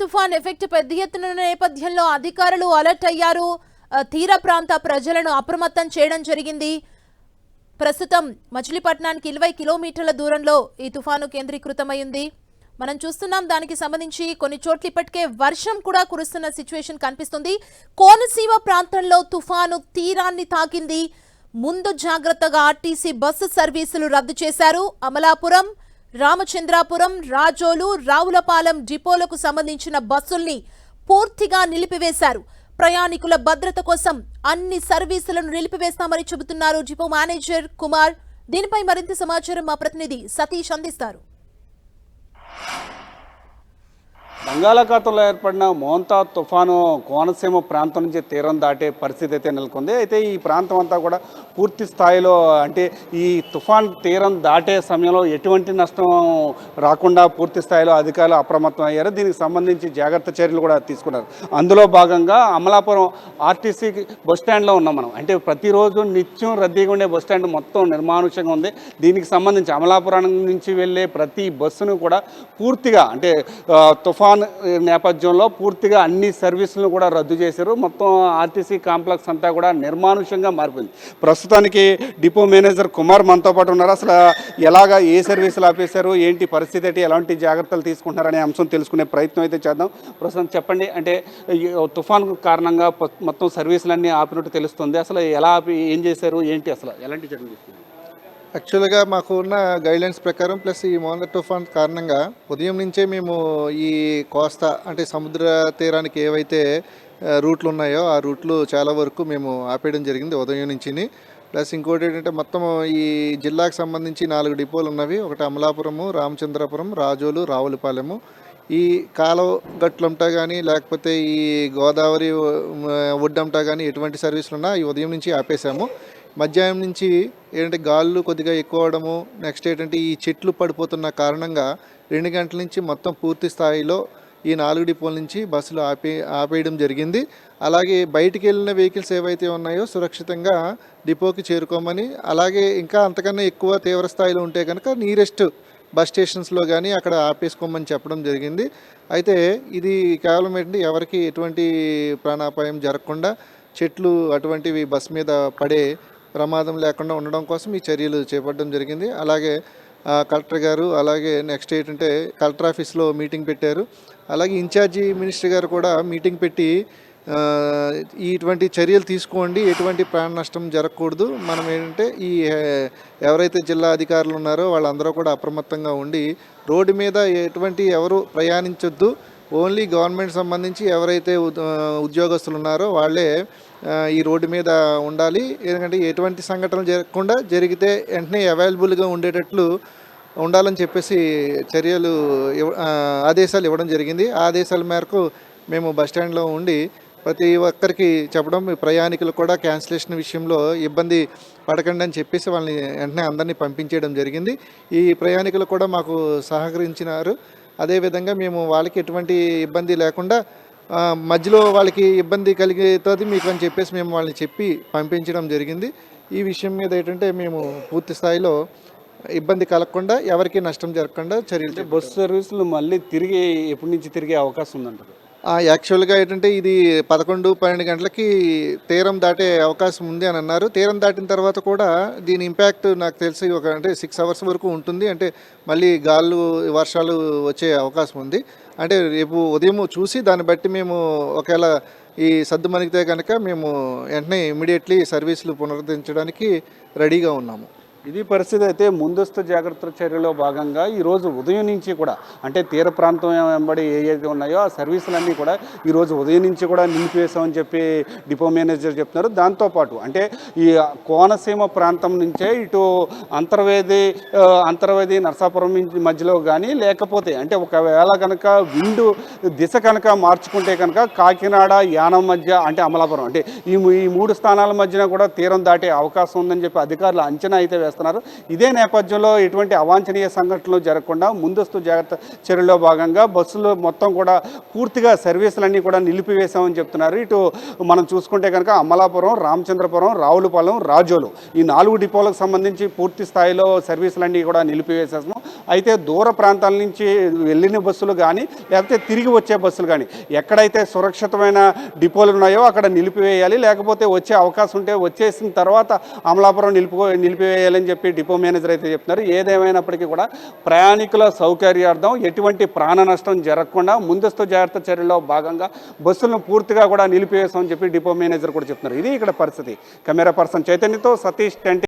తుఫాన్ ఎఫెక్ట్ పెద్ద ఎత్తున నేపథ్యంలో అధికారులు అలర్ట్ అయ్యారు. తీర ప్రాంత ప్రజలను అప్రమత్తం చేయడం జరిగింది. ప్రస్తుతం మచిలీపట్నానికి ఇరవై కిలోమీటర్ల దూరంలో ఈ తుఫాను కేంద్రీకృతమైంది మనం చూస్తున్నాం దానికి సంబంధించి కొన్ని చోట్ల ఇప్పటికే వర్షం కూడా కురుస్తున్న సిచ్యువేషన్ కనిపిస్తుంది. కోనసీమ ప్రాంతంలో తుఫాను తీరాన్ని తాకింది. ముందు జాగ్రత్తగా ఆర్టీసీ బస్సు సర్వీసులు రద్దు చేశారు. అమలాపురం రామచంద్రాపురం రాజోలు రావులపాలెం డిపోలకు సంబంధించిన బస్సుల్ని పూర్తిగా నిలిపివేశారు. ప్రయాణికుల భద్రత కోసం అన్ని సర్వీసులను నిలిపివేస్తామని చెబుతున్నారు డిపో మేనేజర్ కుమార్. దీనిపై మరింత సమాచారం మా ప్రతినిధి సతీష్ అందిస్తారు. బంగాళాఖాతంలో ఏర్పడిన మోంతా తుఫాను కోనసీమ ప్రాంతం నుంచి తీరం దాటే పరిస్థితి అయితే నెలకొంది. అయితే ఈ ప్రాంతం అంతా కూడా పూర్తి స్థాయిలో అంటే ఈ తుఫాన్ తీరం దాటే సమయంలో ఎటువంటి నష్టం రాకుండా పూర్తి స్థాయిలో అధికారులు అప్రమత్తం అయ్యారు. దీనికి సంబంధించి జాగ్రత్త చర్యలు కూడా తీసుకున్నారు. అందులో భాగంగా అమలాపురం ఆర్టీసీ బస్ స్టాండ్లో ఉన్నాం మనం. అంటే ప్రతిరోజు నిత్యం రద్దీగా ఉండే బస్ స్టాండ్ మొత్తం నిర్మానుష్యంగా ఉంది. దీనికి సంబంధించి అమలాపురం నుంచి వెళ్ళే ప్రతి బస్సును కూడా పూర్తిగా అంటే తుఫాన్ తుఫాన్ నేపథ్యంలో పూర్తిగా అన్ని సర్వీసులను కూడా రద్దు చేశారు. మొత్తం ఆర్టీసీ కాంప్లెక్స్ అంతా కూడా నిర్మానుష్యంగా మారిపోయింది. ప్రస్తుతానికి డిపో మేనేజర్ కుమార్ మనతో పాటు ఉన్నారు. అసలు ఎలాగా ఏ సర్వీసులు ఆపేశారు? ఏంటి పరిస్థితి? ఏంటి? ఎలాంటి జాగ్రత్తలు తీసుకుంటున్నారనే అంశం తెలుసుకునే ప్రయత్నం అయితే చేద్దాం. ప్రస్తుతం చెప్పండి అంటే తుఫాన్ కారణంగా మొత్తం సర్వీసులన్నీ ఆపినట్టు తెలుస్తుంది. అసలు ఎలా ఆపి ఏం చేశారు? ఏంటి అసలు ఎలాంటి చర్యలు తీసుకున్నారు? యాక్చువల్గా మాకు ఉన్న గైడ్లైన్స్ ప్రకారం ప్లస్ ఈ మోందర్ తుఫాన్ కారణంగా ఉదయం నుంచే మేము ఈ కోస్తా అంటే సముద్ర తీరానికి ఏవైతే రూట్లు ఉన్నాయో ఆ రూట్లు చాలా వరకు మేము ఆపేయడం జరిగింది ఉదయం నుంచి ప్లస్ ఇంకోటి ఏంటంటే మొత్తం ఈ జిల్లాకు సంబంధించి నాలుగు డిపోలు ఉన్నవి. ఒకటి అమలాపురము రామచంద్రపురం రాజోలు రావులపాలెము. ఈ కాలువ గట్లంటా కానీ లేకపోతే ఈ గోదావరి ఒడ్డంటా కానీ ఎటువంటి సర్వీసులు ఉన్నా ఈ ఉదయం నుంచి ఆపేసాము మధ్యాహ్నం నుంచి ఏంటంటే గాళ్ళు కొద్దిగా ఎక్కువ అవడము నెక్స్ట్ ఏంటంటే ఈ చెట్లు పడిపోతున్న కారణంగా రెండు గంటల నుంచి మొత్తం పూర్తి స్థాయిలో ఈ నాలుగు డిపోల నుంచి బస్సులు ఆపే ఆపేయడం జరిగింది. అలాగే బయటికి వెళ్ళిన వెహికల్స్ ఏవైతే ఉన్నాయో సురక్షితంగా డిపోకి చేరుకోమని అలాగే ఇంకా అంతకన్నా ఎక్కువ తీవ్ర స్థాయిలో ఉంటే కనుక నీరెస్ట్ బస్ స్టేషన్స్లో కానీ అక్కడ ఆపేసుకోమని చెప్పడం జరిగింది. అయితే ఇది కేవలం ఏంటంటే ఎవరికి ఎటువంటి ప్రాణాపాయం జరగకుండా చెట్లు అటువంటివి బస్ మీద పడే ప్రమాదం లేకుండా ఉండడం కోసం ఈ చర్యలు చేపట్టడం జరిగింది. అలాగే కలెక్టర్ గారు అలాగే నెక్స్ట్ ఏంటంటే కలెక్టర్ ఆఫీస్లో మీటింగ్ పెట్టారు. అలాగే ఇన్ఛార్జి మినిస్టర్ గారు కూడా మీటింగ్ పెట్టి ఇటువంటి చర్యలు తీసుకోండి ఎటువంటి ప్రాణ నష్టం జరగకూడదు. మనం ఏంటంటే ఈ ఎవరైతే జిల్లా అధికారులు ఉన్నారో వాళ్ళందరూ కూడా అప్రమత్తంగా ఉండి రోడ్డు మీద ఎటువంటి ఎవరు ప్రయాణించొద్దు. ఓన్లీ గవర్నమెంట్ సంబంధించి ఎవరైతే ఉద్- ఉద్యోగస్తులు ఉన్నారో వాళ్ళే ఈ రోడ్డు మీద ఉండాలి. ఎందుకంటే ఎటువంటి సంఘటనలు జరగకుండా జరిగితే వెంటనే అవైలబుల్గా ఉండేటట్లు ఉండాలని చెప్పేసి చర్యలు ఆదేశాలు ఇవ్వడం జరిగింది. ఆ ఆదేశాల మేరకు మేము బస్ స్టాండ్లో ఉండి ప్రతి ఒక్కరికి చెప్పడం ప్రయాణికులు కూడా క్యాన్సిలేషన్ విషయంలో ఇబ్బంది పడకండి అని చెప్పేసి వాళ్ళని వెంటనే అందరినీ పంపించేయడం జరిగింది. ఈ ప్రయాణికులు కూడా మాకు సహకరించినారు. అదేవిధంగా మేము వాళ్ళకి ఎటువంటి ఇబ్బంది లేకుండా మధ్యలో వాళ్ళకి ఇబ్బంది కలిగేతుంది మీకు అని చెప్పేసి మేము వాళ్ళని చెప్పి పంపించడం జరిగింది. ఈ విషయం మీద ఏంటంటే మేము పూర్తి స్థాయిలో ఇబ్బంది కలగకుండా ఎవరికి నష్టం జరగకుండా చర్యలు బస్సు సర్వీసులు మళ్ళీ తిరిగి ఎప్పటి నుంచి తిరిగే అవకాశం ఉందంటారు? యాక్చువల్గా ఏంటంటే ఇది పదకొండు పన్నెండు గంటలకి తీరం దాటే అవకాశం ఉంది అని అన్నారు. తీరం దాటిన తర్వాత కూడా దీని ఇంపాక్ట్ నాకు తెలిసి ఒక అంటే సిక్స్ అవర్స్ వరకు ఉంటుంది. అంటే మళ్ళీ గాలు వర్షాలు వచ్చే అవకాశం ఉంది. అంటే రేపు ఉదయం చూసి దాన్ని బట్టి మేము ఒకవేళ ఈ సద్దు మణిగితే కనుక మేము వెంటనే ఇమీడియట్లీ సర్వీసులు పునరుద్ధరించడానికి రెడీగా ఉన్నాము. ఇది పరిస్థితి అయితే ముందస్తు జాగ్రత్త చర్యలో భాగంగా ఈరోజు ఉదయం నుంచి కూడా అంటే తీర ప్రాంతం వెంబడి ఏవైతే ఉన్నాయో ఆ సర్వీసులన్నీ కూడా ఈరోజు ఉదయం నుంచి కూడా నిలిపివేశామని చెప్పి డిపో మేనేజర్ చెప్తున్నారు. దాంతోపాటు అంటే ఈ కోనసీమ ప్రాంతం నుంచే ఇటు అంతర్వేది అంతర్వేది నరసాపురం నుంచి మధ్యలో కానీ లేకపోతే అంటే ఒకవేళ కనుక విండు దిశ కనుక మార్చుకుంటే కనుక కాకినాడ యానం మధ్య అంటే అమలాపురం అంటే ఈ మూ- ఈ మూడు స్థానాల మధ్యన కూడా తీరం దాటే అవకాశం ఉందని చెప్పి అధికారులు అంచనా అయితే చేస్తున్నారు. ఇదే నేపథ్యంలో ఎటువంటి అవాంఛనీయ సంఘటనలు జరగకుండా ముందస్తు జాగ్రత్త చర్యల్లో భాగంగా బస్సులు మొత్తం కూడా పూర్తిగా సర్వీసులన్నీ కూడా నిలిపివేశామని చెప్తున్నారు. ఇటు మనం చూసుకుంటే కనుక అమలాపురం రామచంద్రపురం రావులపాలెం రాజోలు ఈ నాలుగు డిపోలకు సంబంధించి పూర్తి స్థాయిలో సర్వీసులన్నీ కూడా నిలిపివేసేసాము అయితే దూర ప్రాంతాల నుంచి వెళ్ళిన బస్సులు కానీ లేకపోతే తిరిగి వచ్చే బస్సులు కానీ ఎక్కడైతే సురక్షితమైన డిపోలు ఉన్నాయో అక్కడ నిలిపివేయాలి. లేకపోతే వచ్చే అవకాశం ఉంటే వచ్చేసిన తర్వాత అమలాపురం నిలిపి నిలిపివేయాలని చెప్పి డిపో మేనేజర్ అయితే చెప్తున్నారు. ఏదేమైనప్పటికీ కూడా ప్రయాణికుల సౌకర్యార్థం ఎటువంటి ప్రాణ నష్టం జరగకుండా ముందస్తు జాగ్రత్త చర్యల్లో భాగంగా బస్సులను పూర్తిగా కూడా నిలిపివేసామని చెప్పి డిపో మేనేజర్ కూడా చెప్తున్నారు. ఇది ఇక్కడ పరిస్థితి. కెమెరా పర్సన్ చైతన్యతో సతీష్ టెంటి